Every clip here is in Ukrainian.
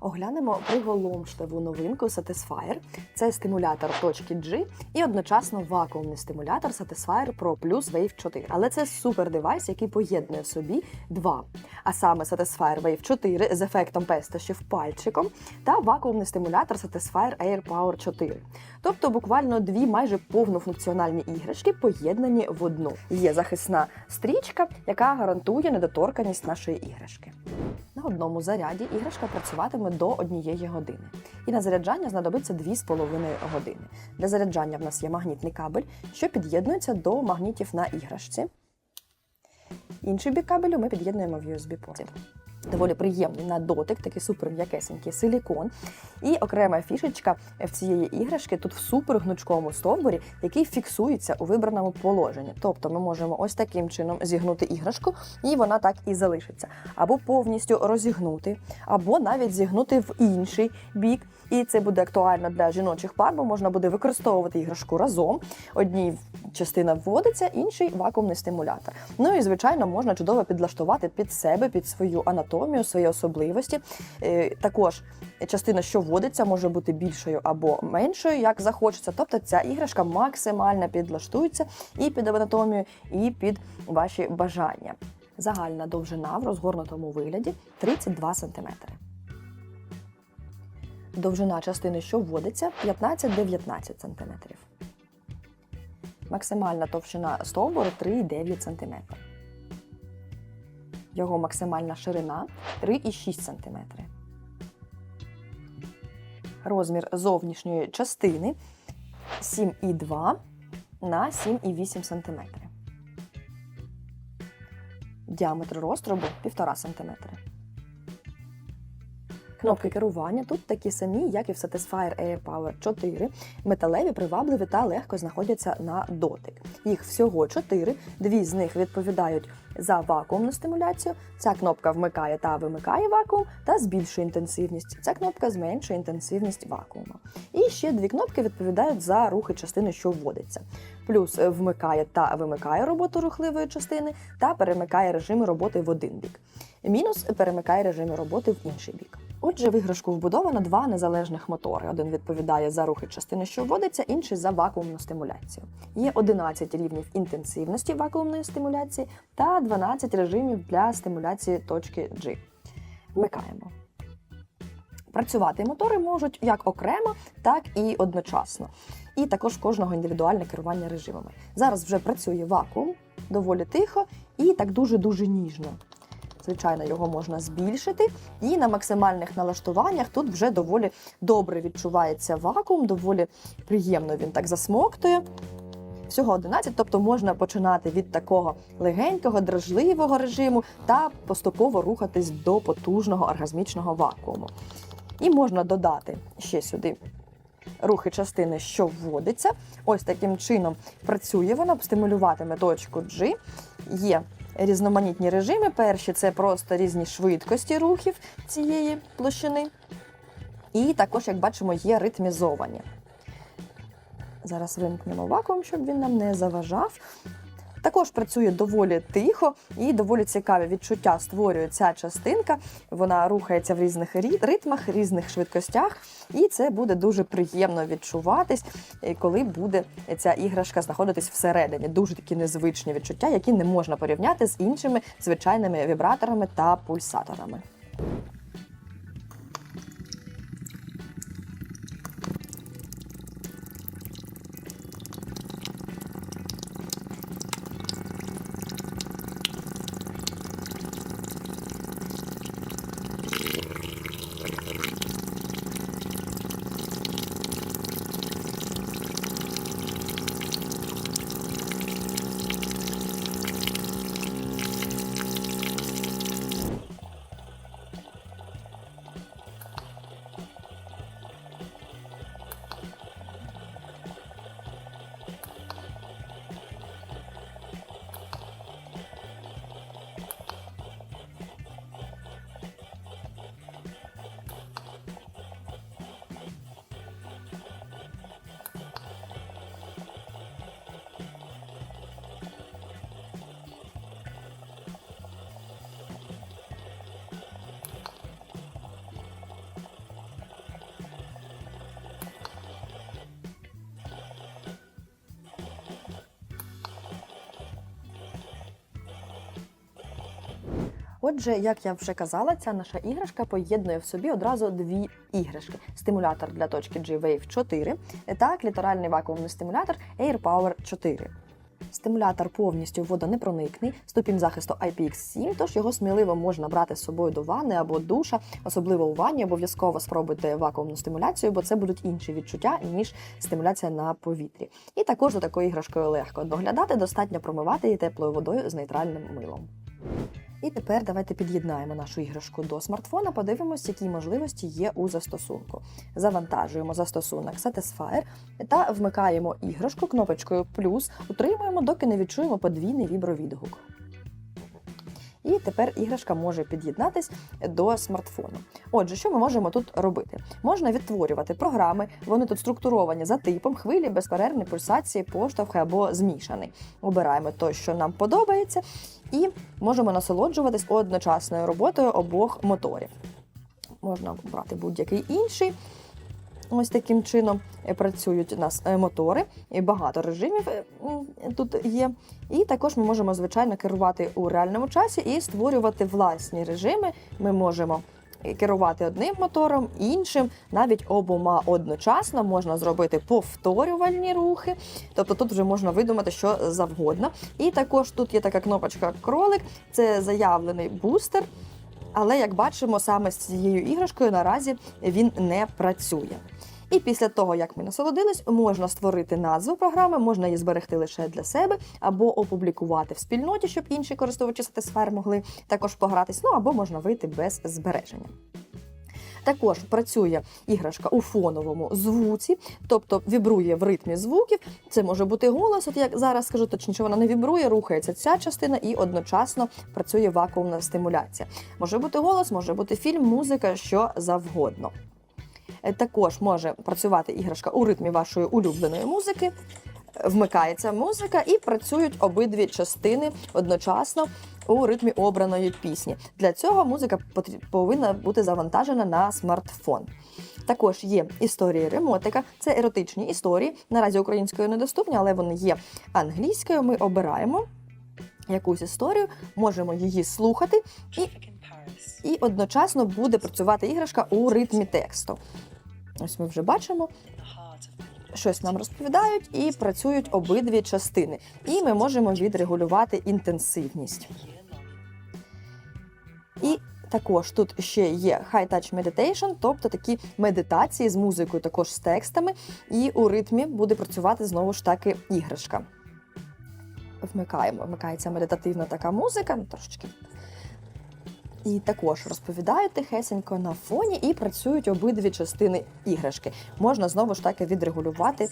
Оглянемо приголомшливу новинку Satisfyer. Це стимулятор точки G і одночасно вакуумний стимулятор Satisfyer Pro Plus Wave 4. Але це супер девайс, який поєднує в собі два. А саме Satisfyer Wave 4 з ефектом пестощів пальчиком та вакуумний стимулятор Satisfyer Air Power 4. Тобто буквально дві майже повнофункціональні іграшки поєднані в одну. Є захисна стрічка, яка гарантує недоторканість нашої іграшки. На одному заряді іграшка працюватиме до однієї години. І на заряджання знадобиться 2,5 години. Для заряджання в нас є магнітний кабель, що під'єднується до магнітів на іграшці. Інший бік кабелю ми під'єднуємо в USB-порт. Доволі приємний на дотик, такий супер м'якесенький силікон. І окрема фішечка в цієї іграшки тут в супер гнучкому стовбурі, який фіксується у вибраному положенні. Тобто ми можемо ось таким чином зігнути іграшку, і вона так і залишиться. Або повністю розігнути, або навіть зігнути в інший бік. І це буде актуально для жіночих пар, бо можна буде використовувати іграшку разом. Одній частина вводиться, інший вакуумний стимулятор. Ну і звичайно, можна чудово підлаштувати під себе, під свою анатомію, свої особливості. Е, Також частина, що вводиться, може бути більшою або меншою, як захочеться. Тобто ця іграшка максимально підлаштується і під анатомію, і під ваші бажання. Загальна довжина в розгорнутому вигляді 32 см. Довжина частини, що вводиться, 15-19 см. Максимальна товщина стовбуру 3,9 см. Його максимальна ширина 3,6 см. Розмір зовнішньої частини 7,2 на 7,8 см. Діаметр розтробу 1,5 см. Кнопки керування тут такі самі, як і в Satisfyer Air Power 4. Металеві, привабливі та легко знаходяться на дотик. Їх всього 4, дві з них відповідають за вакуумну стимуляцію. Ця кнопка вмикає та вимикає вакуум та збільшує інтенсивність. Ця кнопка зменшує інтенсивність вакуума. І ще дві кнопки відповідають за рухи частини, що вводиться. Плюс вмикає та вимикає роботу рухливої частини та перемикає режими роботи в один бік. Мінус перемикає режими роботи в інший бік. Отже, в іграшку вбудовано два незалежних мотори. Один відповідає за рухи частини, що вводиться, інший за вакуумну стимуляцію. Є 11 рівнів інтенсивності вакуумної стимуляції та 12 режимів для стимуляції точки G. Вмикаємо. Працювати мотори можуть як окремо, так і одночасно. І також кожного індивідуальне керування режимами. Зараз вже працює вакуум, доволі тихо і так дуже-дуже ніжно. Звичайно, його можна збільшити, і на максимальних налаштуваннях тут вже доволі добре відчувається вакуум, доволі приємно він так засмоктує. Всього 11, тобто можна починати від такого легенького, дражливого режиму та поступово рухатись до потужного оргазмічного вакууму. І можна додати ще сюди рухи частини, що вводиться. Ось таким чином працює вона, стимулюватиме точку G. Є різноманітні режими. Перші це просто різні швидкості рухів цієї площини. І також, як бачимо, є ритмізовані. Зараз вимкнемо вакуум, щоб він нам не заважав. Також працює доволі тихо і доволі цікаві відчуття створює ця частинка. Вона рухається в різних рі- ритмах, різних швидкостях, і це буде дуже приємно відчуватись, е, коли буде ця іграшка знаходитись всередині. Дуже такі незвичні відчуття, які не можна порівняти з іншими звичайними вібраторами та пульсаторами. Отже, як я вже казала, ця наша іграшка поєднує в собі одразу дві іграшки: стимулятор для точки G-Wave 4 та кліторальний вакуумний стимулятор AirPower 4. Стимулятор повністю водонепроникний, ступінь захисту IPX7, тож його сміливо можна брати з собою до ванни або душа, особливо у ванні. Обов'язково спробуйте вакуумну стимуляцію, бо це будуть інші відчуття, ніж стимуляція на повітрі. І також за такою іграшкою легко доглядати, достатньо промивати її теплою водою з нейтральним милом. І тепер давайте під'єднаємо нашу іграшку до смартфона, подивимось, які можливості є у застосунку. Завантажуємо застосунок Satisfyer та вмикаємо іграшку кнопочкою плюс, утримуємо, доки не відчуємо подвійний вібровідгук. І тепер іграшка може під'єднатись до смартфону. Отже, що ми можемо тут робити? Можна відтворювати програми, вони тут структуровані за типом, хвилі, безперервні пульсації, поштовхи або змішаний. Обираємо той, що нам подобається, і можемо насолоджуватись одночасною роботою обох моторів. Можна обрати будь-який інший. Ось таким чином е, працюють у нас е, мотори, і багато режимів е, тут є. І також ми можемо, звичайно, керувати у реальному часі і створювати власні режими. Ми можемо керувати одним мотором, іншим, навіть обома одночасно можна зробити повторювальні рухи. Тобто тут вже можна видумати що завгодно. І також тут є така кнопочка кролик, це заявлений бустер. Але як бачимо, саме з цією іграшкою наразі він не працює. І після того, як ми насолодились, можна створити назву програми, можна її зберегти лише для себе, або опублікувати в спільноті, щоб інші користувачі сфер могли також погратись, ну або можна вийти без збереження. Також працює іграшка у фоновому звуці, тобто вібрує в ритмі звуків. Це може бути голос, от як зараз скажу, точніше, вона не вібрує, рухається ця частина і одночасно працює вакуумна стимуляція. Може бути голос, може бути фільм, музика, що завгодно. Е, Також може працювати іграшка у ритмі вашої улюбленої музики. Вмикається музика і працюють обидві частини одночасно у ритмі обраної пісні. Для цього музика повинна бути завантажена на смартфон. Також є історії ремотика, це еротичні історії. Наразі українською недоступні, але вони є англійською. Ми обираємо якусь історію, можемо її слухати, і, і одночасно буде працювати іграшка у ритмі тексту. Ось ми вже бачимо, щось нам розповідають і працюють обидві частини. І ми можемо відрегулювати інтенсивність. І також тут ще є High Touch Meditation, тобто такі медитації з музикою, також з текстами, і у ритмі буде працювати знову ж таки іграшка. Вмикаємо, вмикається медитативна така музика, трошечки. І також розповідають тихесенько на фоні і працюють обидві частини іграшки. Можна знову ж таки відрегулювати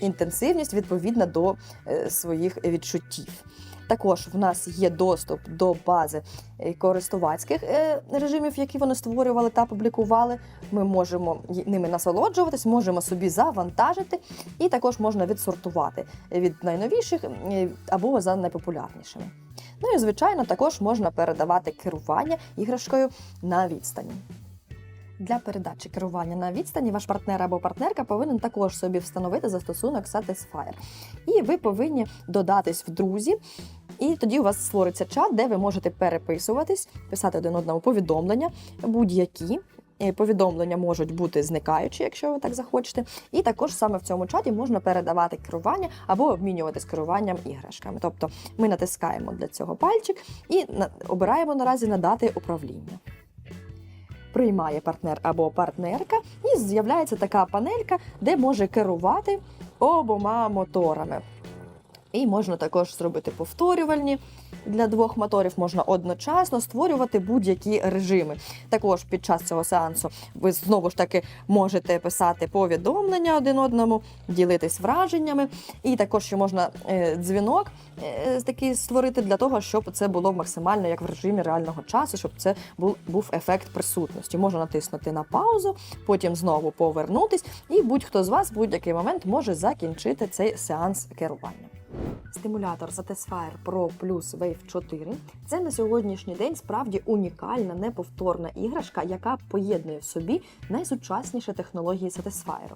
інтенсивність відповідно до е, своїх відчуттів. Також в нас є доступ до бази е, користувацьких е, режимів, які вони створювали та публікували. Ми можемо ними насолоджуватись, можемо собі завантажити, і також можна відсортувати від найновіших або за найпопулярнішими. Ну і звичайно, також можна передавати керування іграшкою на відстані. Для передачі керування на відстані ваш партнер або партнерка повинен також собі встановити застосунок Satisfyer. І ви повинні додатись в друзі. І тоді у вас створиться чат, де ви можете переписуватись, писати один одному повідомлення, будь-які. Е, Повідомлення можуть бути зникаючі, якщо ви так захочете. І також саме в цьому чаті можна передавати керування або обмінюватись керуванням іграшками. Тобто ми натискаємо для цього пальчик і обираємо наразі надати управління. Приймає партнер або партнерка, і з'являється така панелька, де може керувати обома моторами. І можна також зробити повторювальні для двох моторів, можна одночасно створювати будь-які режими. Також під час цього сеансу ви знову ж таки можете писати повідомлення один одному, ділитись враженнями. І також ще можна е, дзвінок е, такий створити для того, щоб це було максимально як в режимі реального часу, щоб це був, ефект присутності. Можна натиснути на паузу, потім знову повернутись, і будь-хто з вас в будь-який момент може закінчити цей сеанс керування. Стимулятор Satisfyer Pro Plus Wave 4 – це на сьогоднішній день справді унікальна, неповторна іграшка, яка поєднує в собі найсучасніші технології Satisfyer.